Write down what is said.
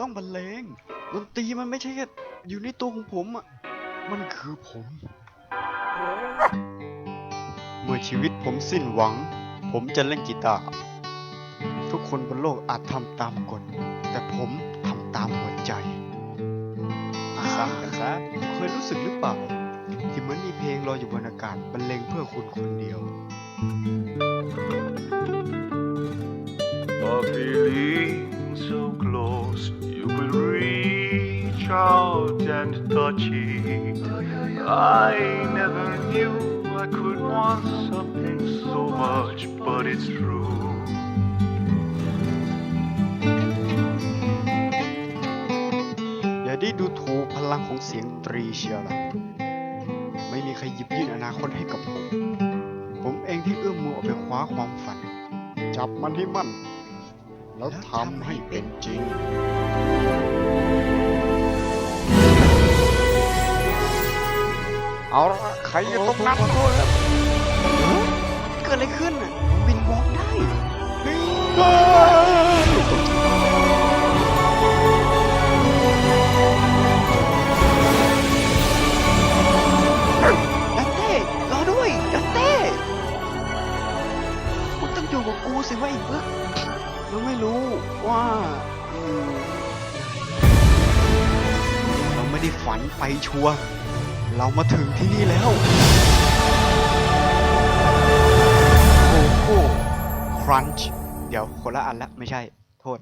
ต้องบรรเลงดนตรีมันไม่ใช่แค่อยู่ในตัวของผมอะ มันคือผม เมื่อชีวิตผมสิ้นหวัง ผมจะเล่นกีตาร์ ทุกคนบนโลกอาจทำตามกฎ แต่ผมทำตามหัวใจซ้ำกันซะเคยรู้สึกหรือเปล่า ที่เหมือนมีเพลงลอยอยู่บนอากาศบรรเลงเพื่อคุณคนเดียว A feeling so close, you will reach out and touch it. I never knew I could want something so much, but it's true. อย่าได้ดูถูกพลังของเสียงตรีเชียวล่ะ ไม่มีใครหยิบยื่นอนาคตให้กับผม ผมเองที่เอื้อมมือออกไปคว้าความฝัน จับมันให้มั่น แล้วทำให้เป็นจริง เอาละใครจะต้องนำด้วยเกิดอะไรขึ้นอะวินวอล์กได้ดัตเต้รอด้วยดัตเต้มึงต้องอยู่กับกูสิว่าไอ้บึก มึงไม่รู้ว่าเราไม่ได้ฝันไปชัวร์เรามาถึงที่นี่แล้ว โอ้โหครันช์เดี๋ยวคนละอันละไม่ใช่ โทษ